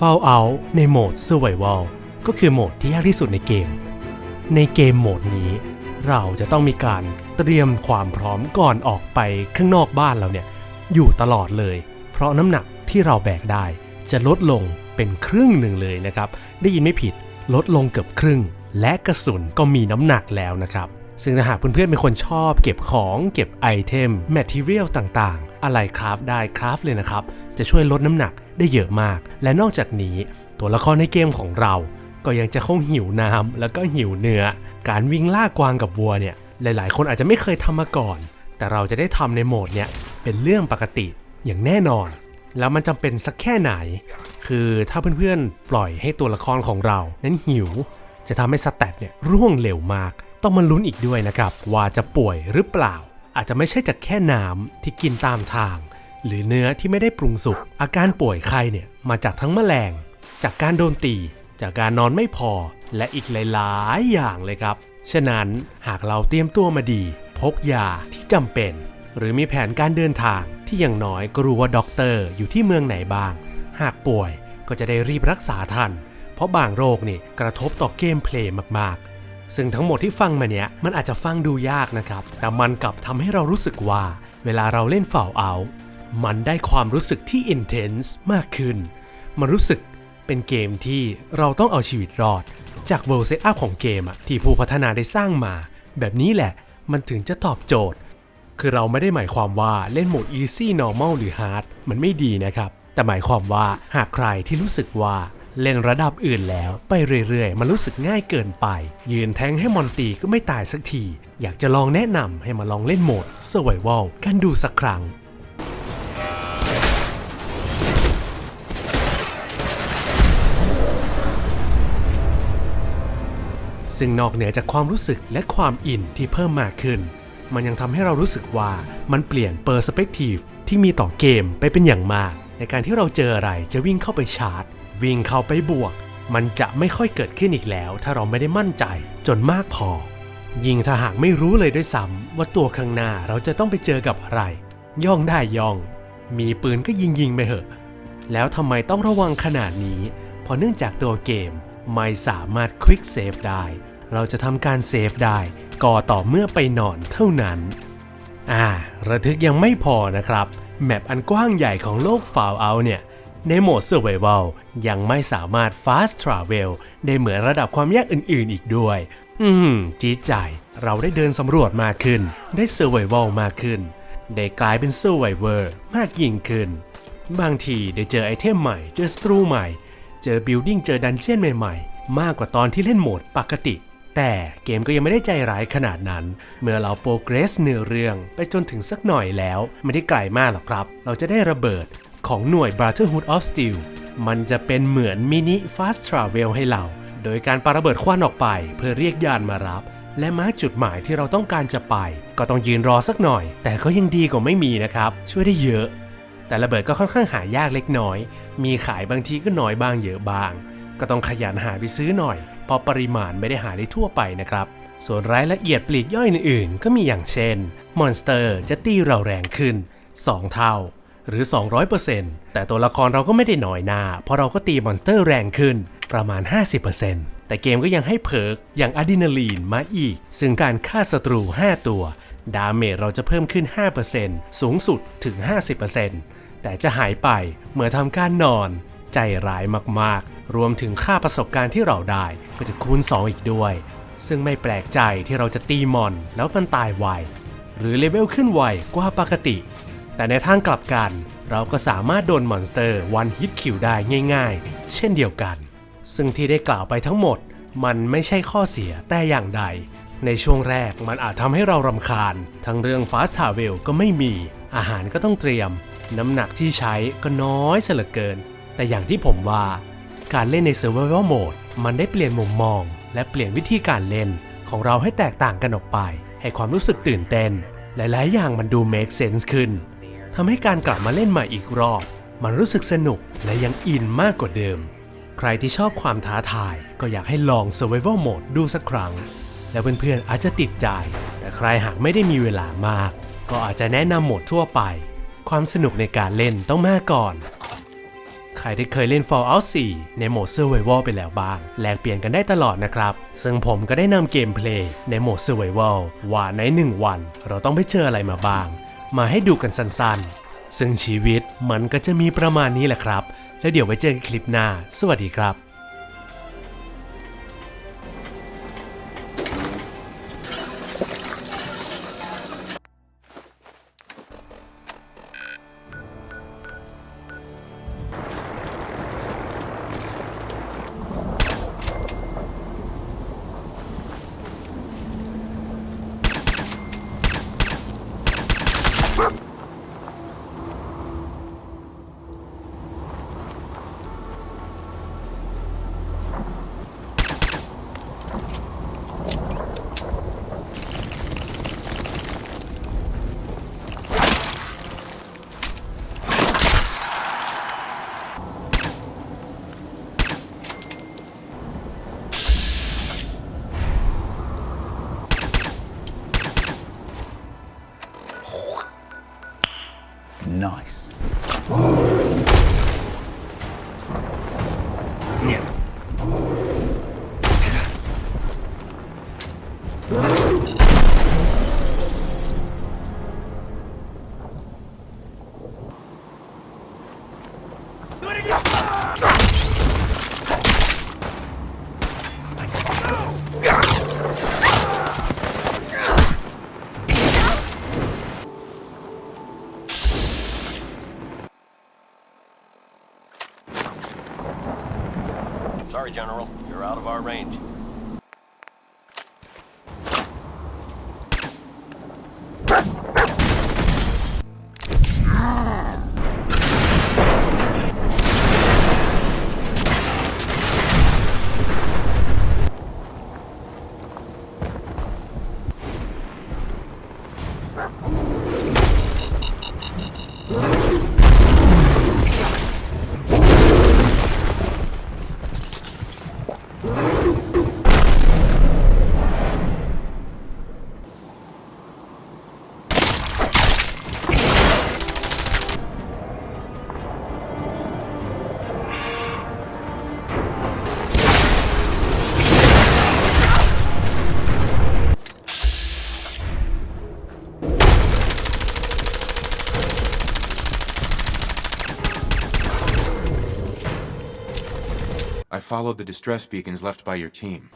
Fallout ในโหมด Survival ก็คือโหมดที่ยากที่สุดในเกม ในเกมโหมดนี้ เราจะต้องมีการเตรียมความพร้อมก่อนออกไปข้างนอกบ้านเราเนี่ยอยู่ตลอดเลย เพราะน้ำหนักที่เราแบกได้ จะลดลงเป็นครึ่งหนึ่งเลยนะครับ ได้ยินไม่ผิดลดลงเกือบครึ่ง และกระสุนก็มีน้ำหนักแล้วนะครับซึ่งถ้าหากเพื่อนๆเป็นคนชอบเก็บของเก็บไอเทมแมทเทียลต่างๆ อะไรคราฟได้คราฟเลยนะครับ จะช่วยลดน้ำหนักได้เยอะมาก และนอกจากนี้ ตัวละครในเกมของเรา ก็ยังจะคงหิวน้ำแล้วก็หิวเนื้อ การวิ่งล่ากวางกับวัวเนี่ย หลาย ๆ คนอาจจะไม่เคยทำมาก่อน แต่เราจะได้ทำในโหมดเนี่ยเป็นเรื่องปกติอย่างแน่นอน แล้วมันจำเป็นสักแค่ไหน คือถ้าเพื่อน ๆ ปล่อยให้ตัวละครของเรา นั้นหิว จะทำให้สแตทเนี่ยร่วงเร็วมาก ต้องมาลุ้นอีกด้วยนะครับว่าจะป่วยหรือเปล่า อาจจะไม่ใช่จากแค่น้ำที่กินตามทาง หรือเนื้อที่ไม่ได้ปรุงสุก อาการป่วยไข้เนี่ยมาจากทั้งแมลง จากการโดนตี จากการนอนไม่พอ และอีกหลายๆ อย่างเลยครับ ฉะนั้นหากเราเตรียมตัวมาดี พกยาที่จำเป็น หรือมีแผนการเดินทางที่อย่างน้อยก็รู้ว่าด็อกเตอร์อยู่ที่เมืองไหนบ้าง หากป่วยก็จะได้รีบรักษาทัน เพราะบางโรคนี่กระทบต่อเกมเพลย์มากๆ ซึ่งทั้งหมดที่ฟังมาเนี้ยมันอาจจะฟังดูยากนะครับ แต่มันกลับทำให้เรารู้สึกว่า เวลาเราเล่นฝ่าเอามันได้ความรู้สึกที่ intense มากขึ้น มันรู้สึกเป็นเกมที่เราต้องเอาชีวิตรอด จาก world setup ของเกมอะที่ผู้พัฒนาได้สร้างมา แบบนี้แหละมันถึงจะตอบโจทย์ คือเราไม่ได้หมายความว่าเล่นโหมด easy normal หรือ hard มันไม่ดีนะครับ แต่หมายความว่าหากใครที่รู้สึกว่า เล่นระดับอื่นแล้วไปเรื่อยๆ มันรู้สึกง่ายเกินไป ยืนแทงให้มอนตีก็ไม่ตายสักที อยากจะลองแนะนำให้มาลองเล่นโหมด survival กันดูสักครั้งซึ่งนอกเหนือจากความรู้สึกและความอินที่เพิ่มมากขึ้น มันยังทำให้เรารู้สึกว่ามันเปลี่ยนเปอร์สเปกทีฟที่มีต่อเกมไปเป็นอย่างมาก ในการที่เราเจออะไรจะวิ่งเข้าไปชาร์จ วิ่งเข้าไปบวก มันจะไม่ค่อยเกิดขึ้นอีกแล้ว ถ้าเราไม่ได้มั่นใจจนมากพอ ยิ่งถ้าหากไม่รู้เลยด้วยซ้ำว่าตัวข้างหน้าเราจะต้องไปเจอกับอะไร ย่องได้ย่อง มีปืนก็ยิงยิงไปเถอะ แล้วทำไมต้องระวังขนาดนี้ เพราะเนื่องจากตัวเกมไม่สามารถควิกเซฟได้ เราจะทำการเซฟได้ก็ต่อเมื่อไปนอนเท่านั้น อ่า ระทึกยังไม่พอนะครับ แมปอันกว้างใหญ่ของโลก Fallout เนี่ย ในโหมด Survival ยังไม่สามารถ Fast Travel ได้เหมือนระดับความยากอื่นๆอีกด้วย อืมจี๊ดใจเราได้เดินสำรวจมากขึ้น ได้ Survival มากขึ้น ได้กลายเป็น Survivor มากยิ่งขึ้น บางทีได้เจอไอเทมใหม่ เจอสตรูใหม่ เจอบิลดิ้งเจอดันเจียนใหม่ๆ มากกว่าตอนที่เล่นโหมดปกติแต่เกมก็ยังไม่ได้ใจร้ายขนาดนั้น เมื่อเราโปรเกรสเนื้อเรื่องไปจนถึงสักหน่อยแล้ว ไม่ได้ไกลมากหรอกครับ เราจะได้ระเบิด ของหน่วย Brotherhood of Steel มันจะเป็นเหมือนมินิ Fast Travel ให้เรา โดยการปาระเบิดควันออกไปเพื่อเรียกยานมารับ และมาร์จุดหมายที่เราต้องการจะไป ก็ต้องยืนรอสักหน่อย แต่ก็ยังดีกว่าไม่มีนะครับ ช่วยได้เยอะ แต่ระเบิดก็ค่อนข้างหายากเล็กน้อย มีขายบางทีก็น้อยบางเยอะบาง ก็ต้องขยันหาไปซื้อหน่อย เพราะปริมาณไม่ได้หาได้ทั่วไปนะครับส่วนรายละเอียดปลีกย่อยอื่นๆ ก็มีอย่างเช่น มอนสเตอร์จะตีเราแรงขึ้น 2 เท่า หรือ 200%แต่ตัวละครเราก็ไม่ได้หน้อยหน้า เพราะเราก็ตีมอนสเตอร์แรงขึ้นประมาณ 50%แต่เกมก็ยังให้เพิร์กอย่างอะดรีนาลีนมาอีก ซึ่งการฆ่าศัตรู 5 ตัว ดาเมจเราจะเพิ่มขึ้น 5%สูงสุดถึง 50%แต่จะหายไปเมื่อทำการนอน ใจร้ายมากๆ รวมถึงค่าประสบการณ์ที่เราได้ก็จะคูณ 2 อีกด้วย ซึ่งไม่แปลกใจที่เราจะตีมอนแล้วมันตายไวหรือเลเวลขึ้นไวกว่าปกติ แต่ในทางกลับกัน เราก็สามารถโดนมอนสเตอร์วันฮิตคิวได้ง่ายๆ เช่นเดียวกัน ซึ่งที่ได้กล่าวไปทั้งหมด มันไม่ใช่ข้อเสียแต่อย่างใด ในช่วงแรกมันอาจทำให้เรารำคาญ ทั้งเรื่องฟาส t าเวลก็ไม่มี อาหารก็ต้องเตรียม น้ำหนักที่ใช้ก็น้อยเสียเหลือเกิน แต่อย่างที่ผมว่า การเล่นใน Survival Mode มันได้เปลี่ยนมุมมอง และเปลี่ยนวิธีการเล่นของเราให้แตกต่างกันออกไป ให้ความรู้สึกตื่นเต้น หลาย ๆ อย่างมันดู make sense ขึ้นำให้การกลับมาเล่นใหม่อีกรอบ มันรู้สึกสนุกและยังอินมากกว่าเดิม ใครที่ชอบความท้าทายก็อยากให้ลอง Survival Mode ดูสักครั้ง แล้วเพื่อนๆอาจจะติดใจ แต่ใครหากไม่ได้มีเวลามาก ก็อาจจะแนะนำโหมดทั่วไป ความสนุกในการเล่นต้องมาก่อนใครที่เคยเล่น Fallout 4 ในโหมด Survival ไปแล้วบ้าง แลกเปลี่ยนกันได้ตลอดนะครับ ซึ่งผมก็ได้นำเกมเพลย์ในโหมด Survival ว่าใน 1 วัน เราต้องไปเจออะไรมาบ้าง มาให้ดูกันสั้นๆ ซึ่งชีวิตมันก็จะมีประมาณนี้แหละครับ แล้วเดี๋ยวไว้เจอกันคลิปหน้า สวัสดีครับ nice. Yeah. General. You're out of our range. I followed the distress beacons left by your team.